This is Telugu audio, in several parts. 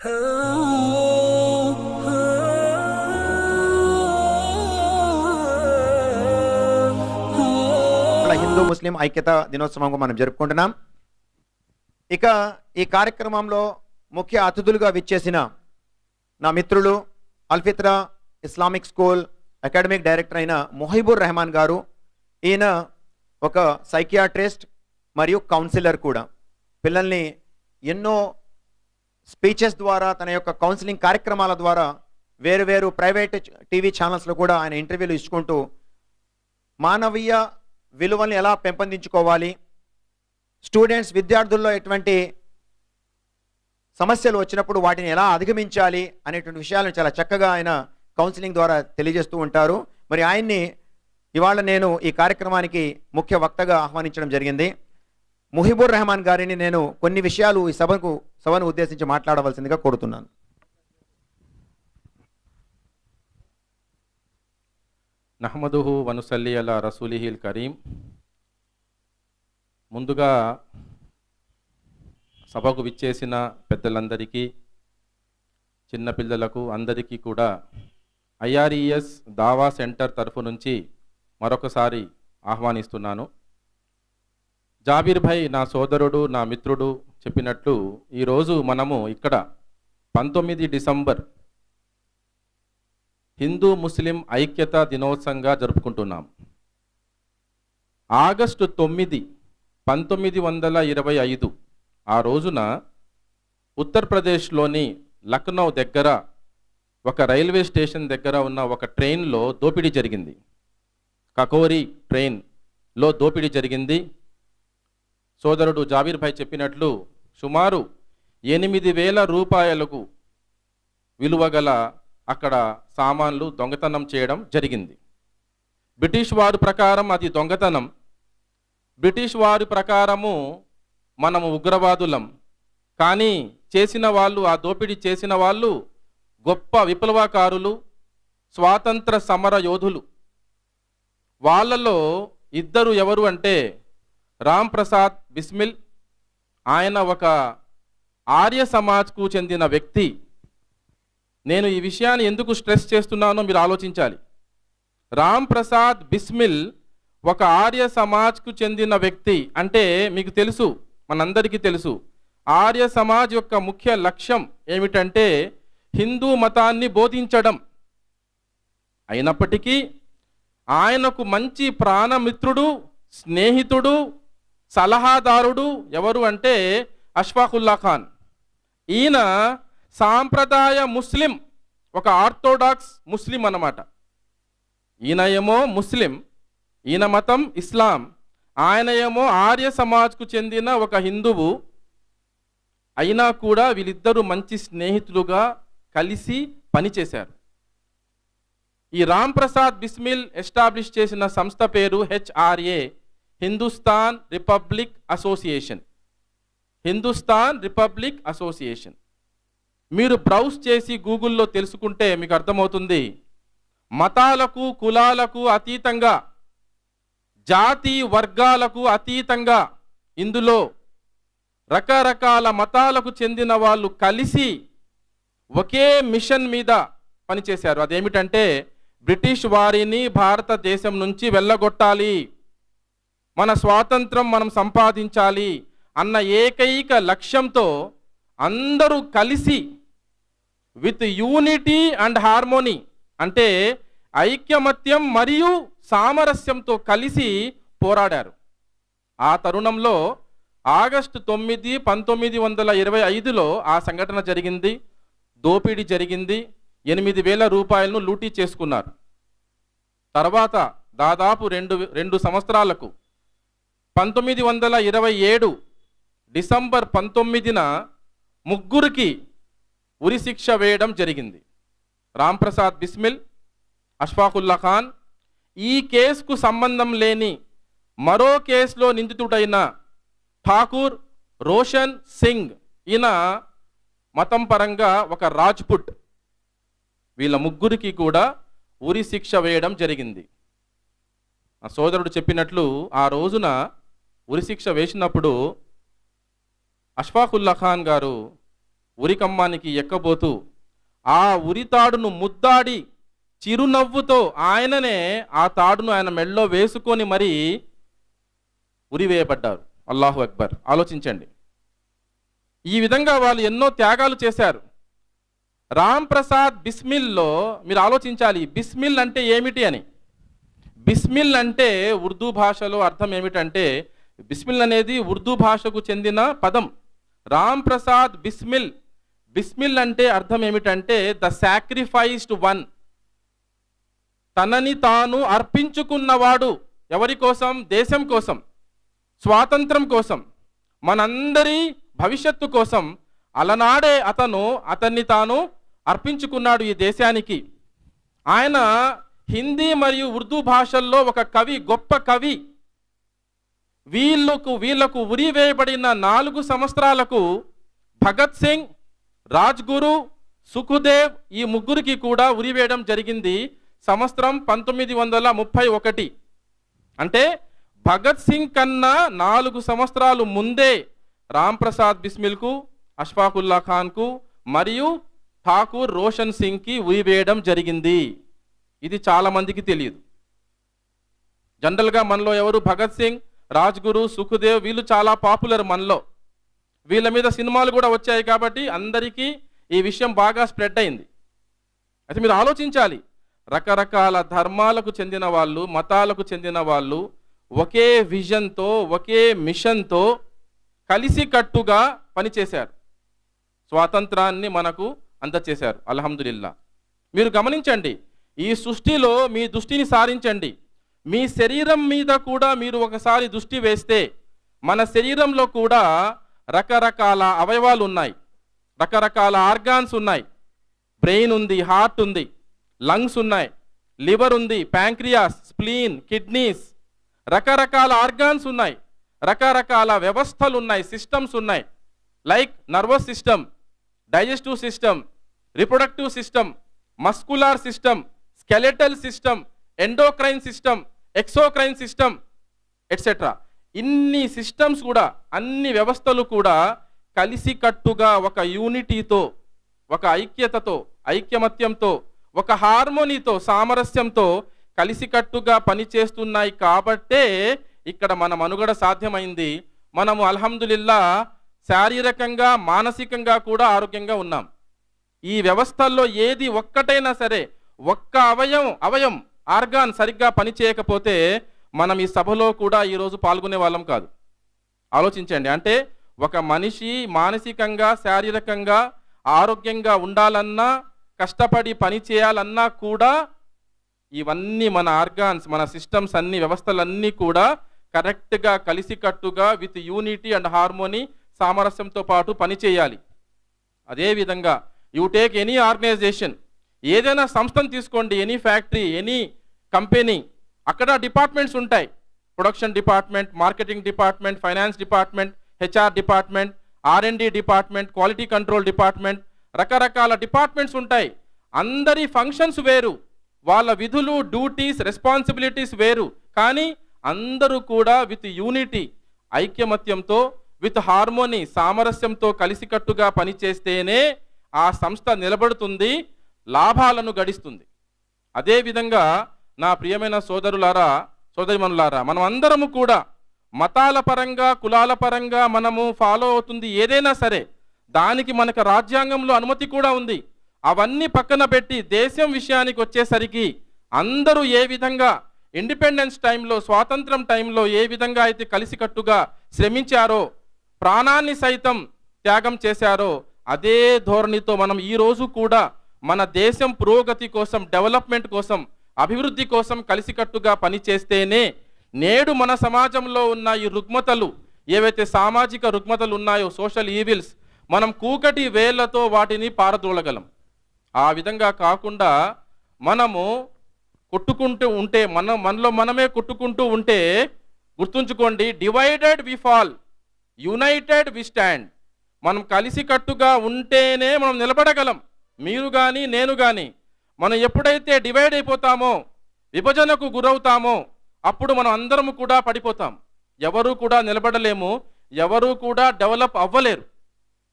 హిందూ ముస్లిం ఐక్యత దినోత్సవం మనం జరుపుకుంటున్నాం. ఇక ఈ కార్యక్రమంలో ముఖ్య అతిథులుగా విచ్చేసిన నా మిత్రులు Alfitra Islamic school academic director అయిన మొహిబుర్ రెహమాన్ గారు ఈయన ఒక సైకియాట్రిస్ట్ మరియు కౌన్సిలర్ కూడా. పిల్లల్ని ఎన్నో స్పీచెస్ ద్వారా తన యొక్క కౌన్సిలింగ్ కార్యక్రమాల ద్వారా వేరు వేరు ప్రైవేట్ టీవీ ఛానల్స్లో కూడా ఆయన ఇంటర్వ్యూలు ఇచ్చుకుంటూ మానవీయ విలువల్ని ఎలా పెంపొందించుకోవాలి స్టూడెంట్స్ విద్యార్థుల్లో ఎటువంటి సమస్యలు వచ్చినప్పుడు వాటిని ఎలా అధిగమించాలి అనేటువంటి విషయాలను చాలా చక్కగా ఆయన కౌన్సిలింగ్ ద్వారా తెలియజేస్తూ ఉంటారు. మరి ఆయన్ని ఇవాళ నేను ఈ కార్యక్రమానికి ముఖ్య వక్తగా ఆహ్వానించడం జరిగింది. ముహిబుర్ రెహమాన్ గారిని నేను కొన్ని విషయాలు ఈ సభకు సభను ఉద్దేశించి మాట్లాడవలసిందిగా కోరుతున్నాను. నహమదుహు వనుసల్లి అలా రసూలిహిల్ కరీం. ముందుగా సభకు విచ్చేసిన పెద్దలందరికీ చిన్నపిల్లలకు అందరికీ కూడా ఐఆర్ఈఎస్ దావా సెంటర్ తరఫు నుంచి మరొకసారి ఆహ్వానిస్తున్నాను. జాబీర్ భాయ్ నా సోదరుడు నా మిత్రుడు చెప్పినట్లు ఈరోజు మనము ఇక్కడ పంతొమ్మిది డిసెంబర్ హిందూ ముస్లిం ఐక్యత దినోత్సవంగా జరుపుకుంటున్నాం. ఆగస్టు తొమ్మిది పంతొమ్మిది వందల ఇరవై ఐదు ఆ రోజున ఉత్తరప్రదేశ్లోని లక్నో దగ్గర ఒక రైల్వే స్టేషన్ దగ్గర ఉన్న ఒక ట్రైన్లో దోపిడీ జరిగింది. కకోరి ట్రైన్లో దోపిడీ జరిగింది. సోదరుడు జావీర్భాయ్ చెప్పినట్లు సుమారు ఎనిమిది వేల రూపాయలకు విలువగల అక్కడ సామాన్లు దొంగతనం చేయడం జరిగింది. బ్రిటిష్ వారి ప్రకారం అది దొంగతనం. బ్రిటిష్ వారి ప్రకారము మనము ఉగ్రవాదులం. కానీ చేసిన వాళ్ళు ఆ దోపిడీ చేసిన వాళ్ళు గొప్ప విప్లవకారులు స్వాతంత్ర సమర యోధులు వాళ్ళలో ఇద్దరు ఎవరు అంటే రామ్ ప్రసాద్ బిస్మిల్ ఆయన ఒక ఆర్య సమాజ్కు చెందిన వ్యక్తి. నేను ఈ విషయాన్ని ఎందుకు స్ట్రెస్ చేస్తున్నానో మీరు ఆలోచించాలి. రామ్ ప్రసాద్ బిస్మిల్ ఒక ఆర్య సమాజ్కు చెందిన వ్యక్తి అంటే మీకు తెలుసు మనందరికీ తెలుసు. ఆర్య సమాజ్ యొక్క ముఖ్య లక్ష్యం ఏమిటంటే హిందూ మతాన్ని బోధించడం. అయినప్పటికీ ఆయనకు మంచి ప్రాణమిత్రుడు స్నేహితుడు సలహాదారుడు ఎవరు అంటే అష్ఫాకుల్లా ఖాన్. ఈయన సాంప్రదాయ ముస్లిం ఒక ఆర్థోడాక్స్ ముస్లిం అన్నమాట. ఈయన ఏమో ముస్లిం ఈయన మతం ఇస్లాం ఆయన ఏమో ఆర్య సమాజ్కు చెందిన ఒక హిందువు అయినా కూడా వీళ్ళిద్దరూ మంచి స్నేహితులుగా కలిసి పనిచేశారు. ఈ రామ్ ప్రసాద్ బిస్మిల్ ఎస్టాబ్లిష్ చేసిన సంస్థ పేరు HRA. Hindustan republic association Hindustan republic association మీరు బ్రౌజ్ చేసి గూగుల్లో తెలుసుకుంటే మీకు అర్థమవుతుంది. మతాలకు కులాలకు అతీతంగా జాతి వర్గాలకు అతీతంగా ఇందులో రకరకాల మతాలకు చెందిన వాళ్ళు కలిసి ఒకే మిషన్ మీద పనిచేశారు. అదేమిటంటే బ్రిటిష్ వారిని భారతదేశం నుంచి వెళ్ళగొట్టాలి. మన స్వాతంత్రం మనం సంపాదించాలి అన్న ఏకైక లక్ష్యంతో అందరూ కలిసి విత్ యూనిటీ అండ్ హార్మోనీ అంటే ఐక్యమత్యం మరియు సామరస్యంతో కలిసి పోరాడారు. ఆ తరుణంలో ఆగస్టు తొమ్మిది పంతొమ్మిది వందల ఇరవై ఐదులో ఆ సంఘటన జరిగింది. దోపిడీ జరిగింది. ఎనిమిది వేల రూపాయలను లూటీ చేసుకున్నారు. తర్వాత దాదాపు రెండు రెండు సంవత్సరాలకు పంతొమ్మిది వందల ఇరవై ఏడు డిసెంబర్ పంతొమ్మిదిన ముగ్గురికి ఉరి శిక్ష వేయడం జరిగింది. రాంప్రసాద్ బిస్మిల్ అష్ఫాకుల్లా ఖాన్ ఈ కేసుకు సంబంధం లేని మరో కేసులో నిందితుడైన ఠాకూర్ రోషన్ సింగ్. ఈయన మతం పరంగా ఒక రాజ్పుట్. వీళ్ళ ముగ్గురికి కూడా ఉరి శిక్ష వేయడం జరిగింది. ఆ సోదరుడు చెప్పినట్లు ఆ రోజున ఉరిశిక్ష వేసినప్పుడు అష్ఫాకుల్లా ఖాన్ గారు ఉరికమ్మానికి ఎక్కబోతూ ఆ ఉరి తాడును ముద్దాడి చిరునవ్వుతో ఆయననే ఆ తాడును ఆయన మెళ్ళో వేసుకొని మరీ ఉరివేయబడ్డారు అల్లాహు అక్బర్. ఆలోచించండి. ఈ విధంగా వాళ్ళు ఎన్నో త్యాగాలు చేశారు. రామ్ ప్రసాద్ బిస్మిల్లో మీరు ఆలోచించాలి బిస్మిల్ అంటే ఏమిటి అని? బిస్మిల్ అంటే ఉర్దూ భాషలో అర్థం ఏమిటంటే బిస్మిల్ అనేది ఉర్దూ భాషకు చెందిన పదం. రామ్ ప్రసాద్ బిస్మిల్. బిస్మిల్ అంటే అర్థం ఏమిటంటే ద సాక్రిఫైస్డ్ వన్. తనని తాను అర్పించుకున్నవాడు ఎవరి కోసం? దేశం కోసం. స్వాతంత్రం కోసం. మనందరి భవిష్యత్తు కోసం అలనాడే అతను అతన్ని తాను అర్పించుకున్నాడు ఈ దేశానికి. ఆయన హిందీ మరియు ఉర్దూ భాషల్లో ఒక కవి గొప్ప కవి. వీళ్ళకు వీళ్ళకు ఉరి వేయబడిన నాలుగు సంవత్సరాలకు భగత్ సింగ్ రాజ్గురు సుఖదేవ్ ఈ ముగ్గురికి కూడా ఉరి వేయడం జరిగింది సంవత్సరం పంతొమ్మిది వందల ముప్పై ఒకటి. అంటే భగత్ సింగ్ కన్నా నాలుగు సంవత్సరాలు ముందే రాంప్రసాద్ బిస్మిల్కు అష్ఫాకుల్లా ఖాన్కు మరియు ఠాకూర్ రోషన్ సింగ్కి ఉరి వేయడం జరిగింది. ఇది చాలామందికి తెలియదు. జనరల్గా మనలో ఎవరు భగత్ సింగ్ రాజ్గురు సుఖదేవ్ వీళ్ళు చాలా పాపులర్ మనలో. వీళ్ళ మీద సినిమాలు కూడా వచ్చాయి కాబట్టి అందరికీ ఈ విషయం బాగా స్ప్రెడ్ అయింది. అయితే మీరు ఆలోచించాలి. రకరకాల ధర్మాలకు చెందిన వాళ్ళు మతాలకు చెందిన వాళ్ళు ఒకే విజన్తో ఒకే మిషన్తో కలిసికట్టుగా పనిచేశారు. స్వాతంత్రాన్ని మనకు అందచేశారు. అల్హమ్దులిల్లా. మీరు గమనించండి. ఈ సృష్టిలో మీ దృష్టిని సారించండి. మీ శరీరం మీద కూడా మీరు ఒకసారి దృష్టి వేస్తే మన శరీరంలో కూడా రకరకాల అవయవాలు ఉన్నాయి. రకరకాల ఆర్గాన్స్ ఉన్నాయి. బ్రెయిన్ ఉంది హార్ట్ ఉంది లంగ్స్ ఉన్నాయి లివర్ ఉంది ప్యాంక్రియాస్ స్ప్లీన్ కిడ్నీస్ రకరకాల ఆర్గాన్స్ ఉన్నాయి. రకరకాల వ్యవస్థలు ఉన్నాయి సిస్టమ్స్ ఉన్నాయి. Like nervous system digestive system reproductive system muscular system skeletal system endocrine system exocrine system etcetera ఇన్ని సిస్టమ్స్ కూడా అన్ని వ్యవస్థలు కూడా కలిసికట్టుగా ఒక యూనిటీతో ఒక ఐక్యతతో ఐక్యమత్యంతో ఒక హార్మోనీతో సామరస్యంతో కలిసికట్టుగా పనిచేస్తున్నాయి కాబట్టే ఇక్కడ మన మనుగడ సాధ్యమైంది. మనము అల్హమ్దులిల్లా శారీరకంగా మానసికంగా కూడా ఆరోగ్యంగా ఉన్నాం. ఈ వ్యవస్థల్లో ఏది ఒక్కటైనా సరే ఒక్క అవయం అవయం ఆర్గాన్ సరిగ్గా పనిచేయకపోతే మనం ఈ సభలో కూడా ఈరోజు పాల్గొనే వాళ్ళం కాదు. ఆలోచించండి. అంటే ఒక మనిషి మానసికంగా శారీరకంగా ఆరోగ్యంగా ఉండాలన్నా కష్టపడి పని చేయాలన్నా కూడా ఇవన్నీ మన ఆర్గాన్స్ మన సిస్టమ్స్ అన్ని వ్యవస్థలన్నీ కూడా కరెక్ట్గా కలిసికట్టుగా విత్ యూనిటీ అండ్ హార్మోనీ సామరస్యంతో పాటు పనిచేయాలి అదేవిధంగా యూ టేక్ ఎనీ ఆర్గనైజేషన్ ఏదైనా సంస్థను తీసుకోండి ఎనీ ఫ్యాక్టరీ ఎనీ కంపెనీ. అక్కడ డిపార్ట్మెంట్స్ ఉంటాయి. Production department marketing department finance department HR department R and D department quality control department రకరకాల డిపార్ట్మెంట్స్ ఉంటాయి. అందరి ఫంక్షన్స్ వేరు. వాళ్ళ విధులు డ్యూటీస్ రెస్పాన్సిబిలిటీస్ వేరు. కానీ అందరూ కూడా విత్ యూనిటీ ఐక్యమత్యంతో విత్ హార్మోనీ సామరస్యంతో కలిసికట్టుగా పనిచేస్తేనే ఆ సంస్థ నిలబడుతుంది లాభాలను గడిస్తుంది. అదేవిధంగా నా ప్రియమైన సోదరులారా సోదరిమనులారా మనం అందరము కూడా మతాల పరంగా కులాల పరంగా మనము ఫాలో అవుతుంది ఏదైనా సరే దానికి మనకు రాజ్యాంగంలో అనుమతి కూడా ఉంది. అవన్నీ పక్కన పెట్టి దేశం విషయానికి వచ్చేసరికి అందరూ ఏ విధంగా ఇండిపెండెన్స్ టైంలో స్వాతంత్రం టైంలో ఏ విధంగా అయితే కలిసికట్టుగా శ్రమించారో ప్రాణాన్ని సైతం త్యాగం చేశారో అదే ధోరణితో మనం ఈ రోజు కూడా మన దేశం పురోగతి కోసం డెవలప్మెంట్ కోసం అభివృద్ధి కోసం కలిసికట్టుగా పనిచేస్తేనే నేడు మన సమాజంలో ఉన్న ఈ రుగ్మతలు ఏవైతే సామాజిక రుగ్మతలు ఉన్నాయో సోషల్ ఈవిల్స్ మనం కూకటి వేళ్ళతో వాటిని పారదోలగలం ఆ విధంగా కాకుండా మనము కొట్టుకుంటూ ఉంటే మన మనలో మనమే కొట్టుకుంటూ ఉంటే గుర్తుంచుకోండి divided we fall united we stand. మనం కలిసికట్టుగా ఉంటేనే మనం నిలబడగలం. మీరు కానీ నేను కానీ మనం ఎప్పుడైతే డివైడ్ అయిపోతామో విభజనకు గురవుతామో అప్పుడు మనం అందరము కూడా పడిపోతాం. ఎవరు కూడా నిలబడలేము ఎవరు కూడా డెవలప్ అవ్వలేరు.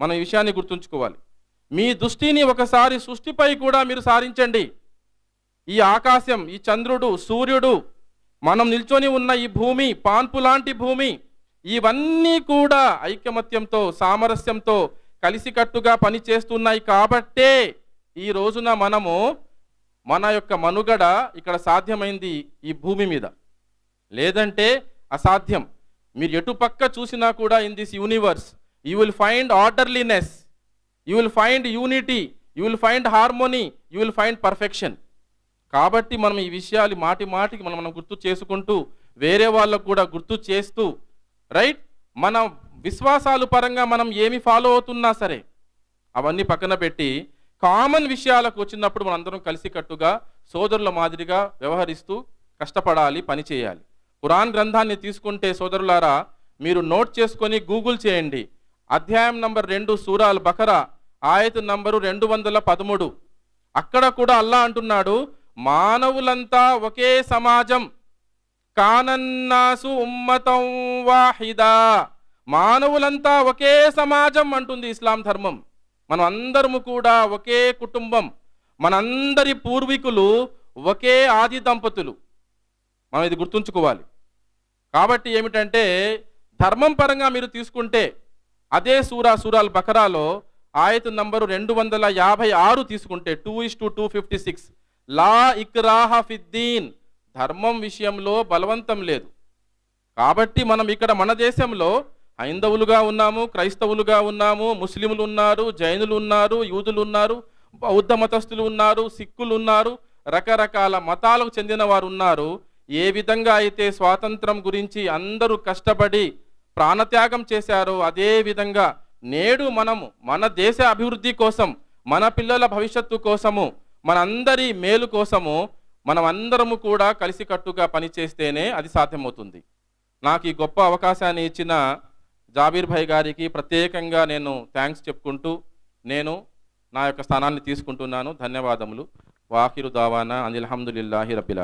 మన ఈ విషయాన్ని గుర్తుంచుకోవాలి. మీ దృష్టిని ఒకసారి సృష్టిపై కూడా మీరు సారించండి. ఈ ఆకాశం ఈ చంద్రుడు సూర్యుడు మనం నిల్చొని ఉన్న ఈ భూమి పాన్పు లాంటి భూమి ఇవన్నీ కూడా ఐకమత్యంతో సామరస్యంతో కలిసికట్టుగా పనిచేస్తున్నాయి కాబట్టే ఈ రోజున మనము మన యొక్క మనుగడ ఇక్కడ సాధ్యమైంది ఈ భూమి మీద. లేదంటే అసాధ్యం. మీరు ఎటు పక్క చూసినా కూడా in this universe you will find orderliness you will find unity you will find harmony you will find perfection కాబట్టి మనం ఈ విషయాలు మాటి మాటికి మనం మనం గుర్తు చేసుకుంటూ వేరే వాళ్ళకు కూడా గుర్తు చేస్తూ రైట్ మన విశ్వాసాలు పరంగా మనం ఏమి ఫాలో అవుతున్నా సరే అవన్నీ పక్కన పెట్టి కామన్ విషయాలకు వచ్చినప్పుడు మనందరం కలిసికట్టుగా సోదరుల మాదిరిగా వ్యవహరిస్తూ కష్టపడాలి పని చేయాలి. ఖురాన్ గ్రంథాన్ని తీసుకుంటే సోదరులారా మీరు నోట్ చేసుకొని గూగుల్ చేయండి. అధ్యాయం నంబర్ రెండు సూరాల్ బకరా ఆయత నంబరు రెండు వందల పదమూడు. అక్కడ కూడా అల్లా అంటున్నాడు మానవులంతా ఒకే సమాజం. కానన్నాసు ఉమ్మతం వాహిదా. మానవులంతా ఒకే సమాజం అంటుంది ఇస్లాం ధర్మం. మనం అందరము కూడా ఒకే కుటుంబం. మనందరి పూర్వీకులు ఒకే ఆది దంపతులు. మనం ఇది గుర్తుంచుకోవాలి. కాబట్టి ఏమిటంటే ధర్మం పరంగా మీరు తీసుకుంటే అదే సూరా సూరాల్ బకరాలో ఆయత నంబరు రెండు వందల యాభై ఆరు తీసుకుంటే two is to two fifty six. లా ఇక్రాహ ఫిద్దీన్. ధర్మం విషయంలో బలవంతం లేదు. కాబట్టి మనం ఇక్కడ మన దేశంలో హైందవులుగా ఉన్నాము క్రైస్తవులుగా ఉన్నాము ముస్లింలు ఉన్నారు జైనులు ఉన్నారు యూదులు ఉన్నారు బౌద్ధ మతస్థులు ఉన్నారు సిక్కులు ఉన్నారు రకరకాల మతాలకు చెందిన వారు ఉన్నారు ఏ విధంగా అయితే స్వాతంత్రం గురించి అందరూ కష్టపడి ప్రాణత్యాగం చేశారో అదే విధంగా నేడు మనము మన దేశ అభివృద్ధి కోసం మన పిల్లల భవిష్యత్తు కోసము మనందరి మేలు కోసము మనమందరము కూడా కలిసికట్టుగా పనిచేస్తేనే అది సాధ్యమవుతుంది. నాకు ఈ గొప్ప అవకాశాన్ని ఇచ్చిన జాబీర్ భాయ్ గారికి ప్రత్యేకంగా నేను థ్యాంక్స్ చెప్పుకుంటూ నేను నా యొక్క స్థానాన్ని తీసుకుంటున్నాను. ధన్యవాదములు. వాహిరు దావానా అనిల్ హమ్దులిల్లాహి రబ్బిల్